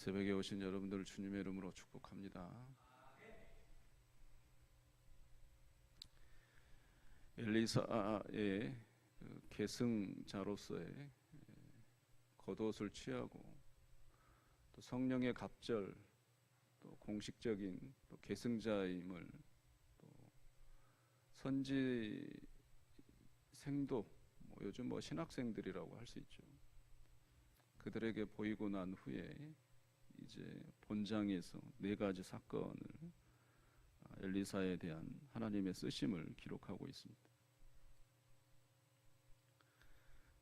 새벽에 오신 여러분들 주님의 이름으로 축복합니다. 엘리사의 그 계승자로서의 겉옷을 취하고 또 성령의 갑절 또 공식적인 또 계승자임을 또 선지 생도 뭐 요즘 뭐 신학생들이라고 할 수 있죠. 그들에게 보이고 난 후에 이제 본장에서 네 가지 사건을 엘리사에 대한 하나님의 쓰심을 기록하고 있습니다.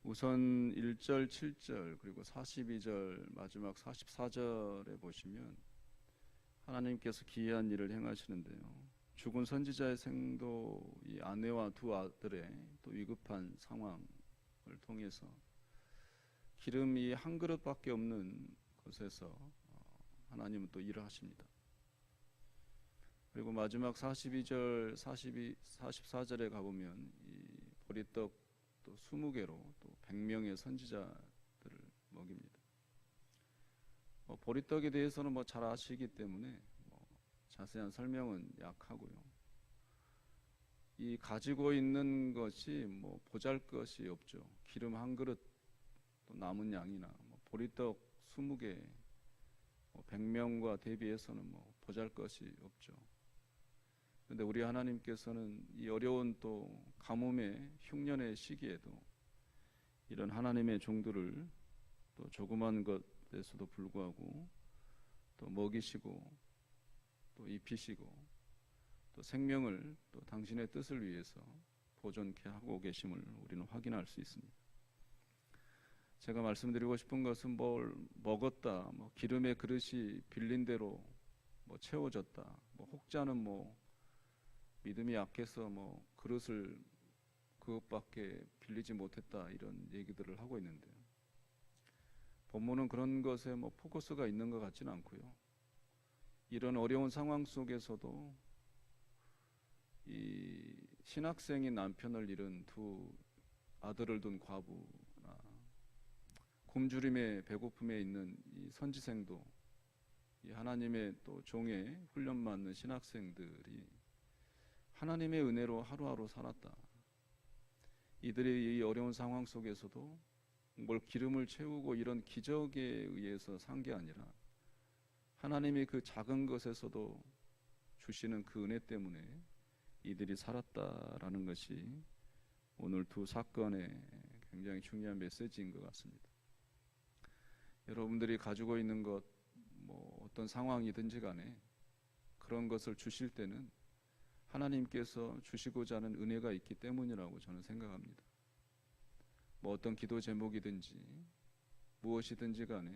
우선 1절, 7절 그리고 42절 마지막 44절에 보시면 하나님께서 기이한 일을 행하시는데요. 죽은 선지자의 생도 이 아내와 두 아들의 또 위급한 상황을 통해서 기름이 한 그릇밖에 없는 곳에서 어, 하나님은 또 일을 하십니다. 그리고 마지막 42절, 42, 44절에 가보면 이 보리떡 또 20개로 또 100명의 선지자들을 먹입니다. 뭐 보리떡에 대해서는 뭐 잘 아시기 때문에 뭐 자세한 설명은 약하고요. 이 가지고 있는 것이 뭐 보잘 것이 없죠. 기름 한 그릇 또 남은 양이나 뭐 보리떡 20개 뭐 100명과 대비해서는 뭐 보잘 것이 없죠. 그런데 우리 하나님께서는 이 어려운 또 가뭄의 흉년의 시기에도 이런 하나님의 종들을 또 조그만 것에서도 불구하고 또 먹이시고 또 입히시고 또 생명을 또 당신의 뜻을 위해서 보존케 하고 계심을 우리는 확인할 수 있습니다. 제가 말씀드리고 싶은 것은 뭘 먹었다, 뭐 기름의 그릇이 빌린 대로 뭐 채워졌다, 뭐 혹자는 뭐 믿음이 약해서 뭐 그릇을 그것밖에 빌리지 못했다 이런 얘기들을 하고 있는데요. 본문은 그런 것에 뭐 포커스가 있는 것 같지는 않고요. 이런 어려운 상황 속에서도 이 신학생인 남편을 잃은 두 아들을 둔 과부나 굶주림에 배고픔에 있는 이 선지생도 이 하나님의 또 종의 훈련 받는 신학생들이 하나님의 은혜로 하루하루 살았다. 이들의 이 어려운 상황 속에서도 뭘 기름을 채우고 이런 기적에 의해서 산 게 아니라 하나님이 그 작은 것에서도 주시는 그 은혜 때문에 이들이 살았다라는 것이 오늘 두 사건의 굉장히 중요한 메시지인 것 같습니다. 여러분들이 가지고 있는 것, 뭐 어떤 상황이든지 간에 그런 것을 주실 때는 하나님께서 주시고자 하는 은혜가 있기 때문이라고 저는 생각합니다. 뭐 어떤 기도 제목이든지 무엇이든지 간에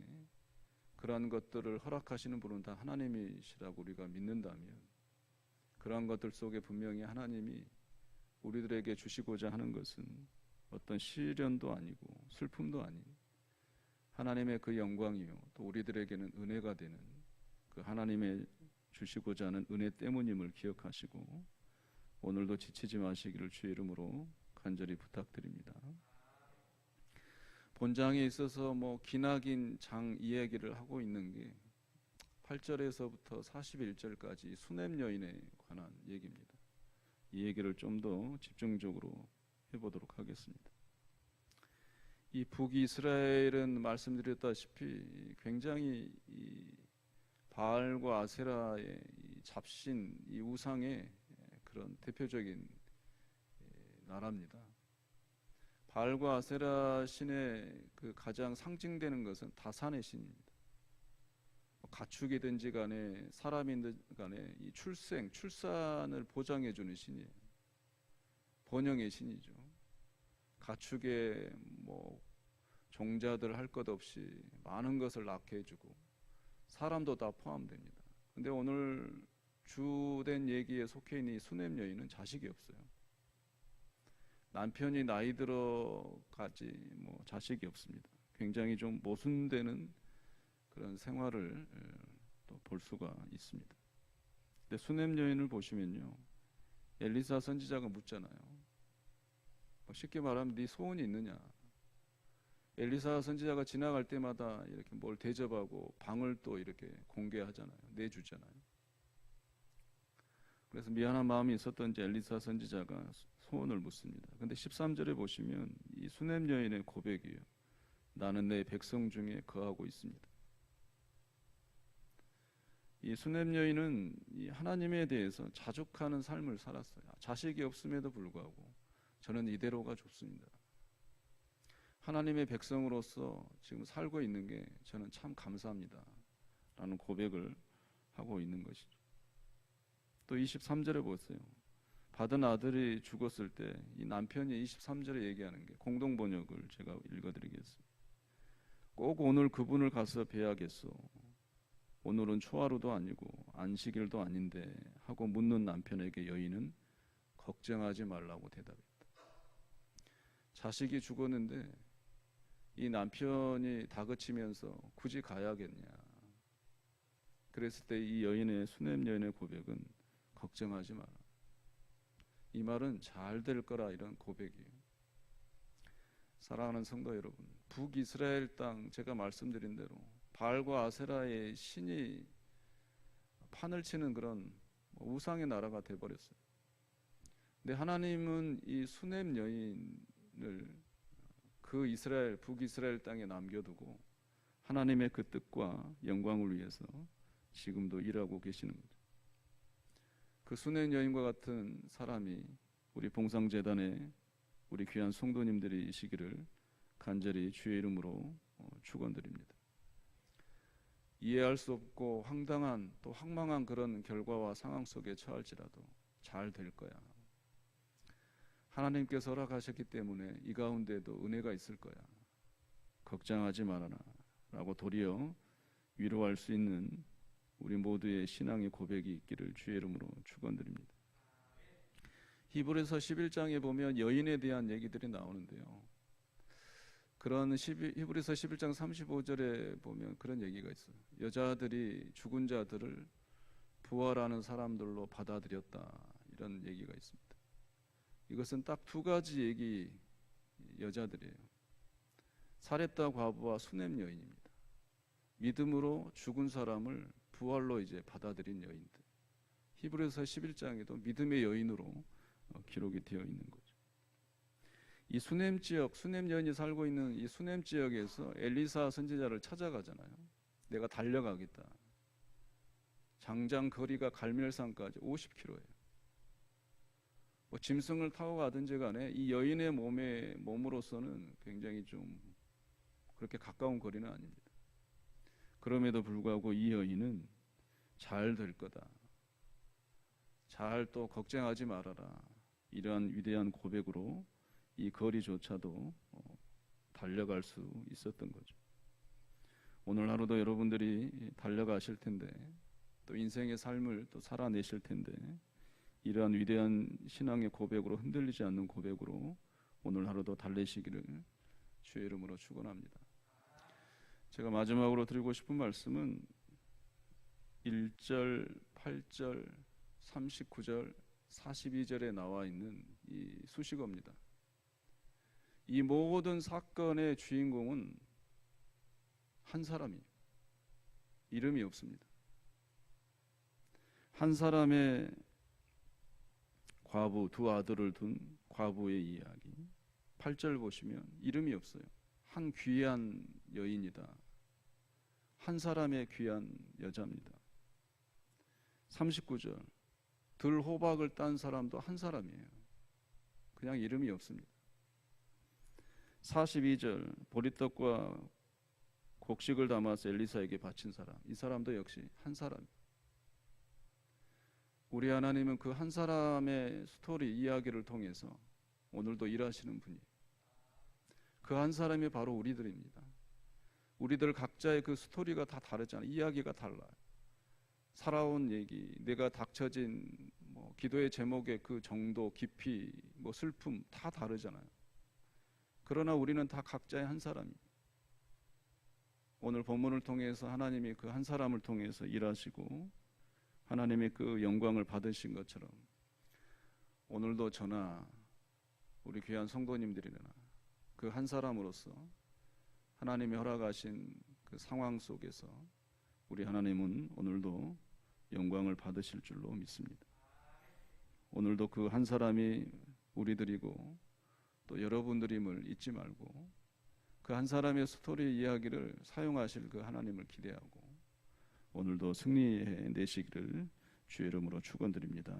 그러한 것들을 허락하시는 분은 다 하나님이시라고 우리가 믿는다면 그러한 것들 속에 분명히 하나님이 우리들에게 주시고자 하는 것은 어떤 시련도 아니고 슬픔도 아닌 하나님의 그 영광이요 또 우리들에게는 은혜가 되는 그 하나님의 주시고자 하는 은혜 때문임을 기억하시고 오늘도 지치지 마시기를 주의 이름으로 간절히 부탁드립니다. 본장에 있어서 뭐 기나긴 장 이야기를 하고 있는 게 8절에서부터 41절까지 수냄 여인에 관한 얘기입니다. 이 얘기를 좀 더 집중적으로 해보도록 하겠습니다. 이 북이스라엘은 말씀드렸다시피 굉장히 이 바알과 아세라의 이 잡신, 이 우상의 그런 대표적인 나라입니다. 바알과 아세라 신의 그 가장 상징되는 것은 다산의 신입니다. 뭐 가축이든지 간에 사람이든 간에 이 출생, 출산을 보장해 주는 신이에요. 번영의 신이죠. 가축의 뭐 종자들 할 것 없이 많은 것을 낳게 해주고 사람도 다 포함됩니다. 근데 오늘 주된 얘기에 속해 있는 이 수냄 여인은 자식이 없어요. 남편이 나이 들어까지 뭐 자식이 없습니다. 굉장히 좀 모순되는 그런 생활을 또 볼 수가 있습니다. 근데 수냄 여인을 보시면요, 엘리사 선지자가 묻잖아요. 뭐 쉽게 말하면 네 소원이 있느냐? 엘리사 선지자가 지나갈 때마다 이렇게 뭘 대접하고 방을 또 이렇게 공개하잖아요. 내주잖아요. 그래서 미안한 마음이 있었던지 엘리사 선지자가 소원을 묻습니다. 근데 13절에 보시면 이 수냄 여인의 고백이에요. 나는 내 백성 중에 거하고 있습니다. 이 수냄 여인은 이 하나님에 대해서 자족하는 삶을 살았어요. 자식이 없음에도 불구하고 저는 이대로가 좋습니다. 하나님의 백성으로서 지금 살고 있는 게 저는 참 감사합니다. 라는 고백을 하고 있는 것이죠. 또 23절에 보세요. 받은 아들이 죽었을 때 이 남편이 23절에 얘기하는 게 공동 번역을 제가 읽어드리겠습니다. 꼭 오늘 그분을 가서 뵈야겠소. 오늘은 초하루도 아니고 안식일도 아닌데 하고 묻는 남편에게 여인은 걱정하지 말라고 대답했다. 자식이 죽었는데 이 남편이 다그치면서 굳이 가야겠냐. 그랬을 때 이 여인의 수냄 여인의 고백은 걱정하지 마라. 이 말은 잘 될 거라 이런 고백이에요. 사랑하는 성도 여러분, 북이스라엘 땅 제가 말씀드린 대로 바알과 아세라의 신이 판을 치는 그런 뭐 우상의 나라가 돼 버렸어요. 근데 하나님은 이 수냄 여인을 그 이스라엘 북이스라엘 땅에 남겨두고 하나님의 그 뜻과 영광을 위해서 지금도 일하고 계시는 거죠. 그 수냄 여인과 같은 사람이 우리 봉상재단에 우리 귀한 성도님들이시기를 간절히 주의 이름으로 어, 축원드립니다. 이해할 수 없고 황당한 또 황망한 그런 결과와 상황 속에 처할지라도 잘 될 거야. 하나님께서 허락하셨기 때문에 이 가운데도 은혜가 있을 거야. 걱정하지 말아라. 라고 도리어 위로할 수 있는 우리 모두의 신앙의 고백이 있기를 주의 이름으로 축원드립니다. 히브리서 11장에 보면 여인에 대한 얘기들이 나오는데요. 그런 12, 히브리서 11장 35절에 보면 그런 얘기가 있어요. 여자들이 죽은 자들을 부활하는 사람들로 받아들였다. 이런 얘기가 있습니다. 이것은 딱 두 가지 얘기 여자들이에요. 사렙다 과부와 수냄 여인입니다. 믿음으로 죽은 사람을 부활로 이제 받아들인 여인들. 히브리서 11장에도 믿음의 여인으로 어, 기록이 되어 있는 거죠. 이 수냄 지역, 수냄 여인이 살고 있는 이 수냄 지역에서 엘리사 선지자를 찾아가잖아요. 내가 달려가겠다. 장장 거리가 갈멜산까지 50km예요. 뭐 짐승을 타고 가든지 간에 이 여인의 몸에 몸으로서는 굉장히 좀 그렇게 가까운 거리는 아닙니다. 그럼에도 불구하고 이 여인은 잘 될 거다. 잘 또 걱정하지 말아라. 이러한 위대한 고백으로 이 거리조차도 어, 달려갈 수 있었던 거죠. 오늘 하루도 여러분들이 달려가실 텐데 또 인생의 삶을 또 살아내실 텐데 이러한 위대한 신앙의 고백으로 흔들리지 않는 고백으로 오늘 하루도 달래시기를 주의 이름으로 축원합니다. 제가 마지막으로 드리고 싶은 말씀은 1절, 8절, 39절, 42절에 나와 있는 이 수식어입니다. 이 모든 사건의 주인공은 한 사람이에요. 이름이 없습니다. 한 사람의 과부 두 아들을 둔 과부의 이야기. 8절 보시면 이름이 없어요. 한 귀한 여인이다. 한 사람의 귀한 여자입니다. 39절 들 호박을 딴 사람도 한 사람이에요. 그냥 이름이 없습니다. 42절 보리떡과 곡식을 담아서 엘리사에게 바친 사람. 이 사람도 역시 한 사람. 우리 하나님은 그 한 사람의 스토리 이야기를 통해서 오늘도 일하시는 분이. 그 한 사람이 바로 우리들입니다. 우리들 각자의 그 스토리가 다 다르잖아요. 이야기가 달라요. 살아온 얘기, 내가 닥쳐진 뭐 기도의 제목의 그 정도, 깊이, 뭐 슬픔 다 다르잖아요. 그러나 우리는 다 각자의 한 사람이. 오늘 본문을 통해서 하나님이 그 한 사람을 통해서 일하시고 하나님의 그 영광을 받으신 것처럼 오늘도 저나 우리 귀한 성도님들이나 그 한 사람으로서 하나님이 허락하신 그 상황 속에서 우리 하나님은 오늘도 영광을 받으실 줄로 믿습니다. 오늘도 그 한 사람이 우리들이고 또 여러분들임을 잊지 말고 그 한 사람의 스토리 이야기를 사용하실 그 하나님을 기대하고 오늘도 승리해 내시기를 주의 이름으로 축원드립니다.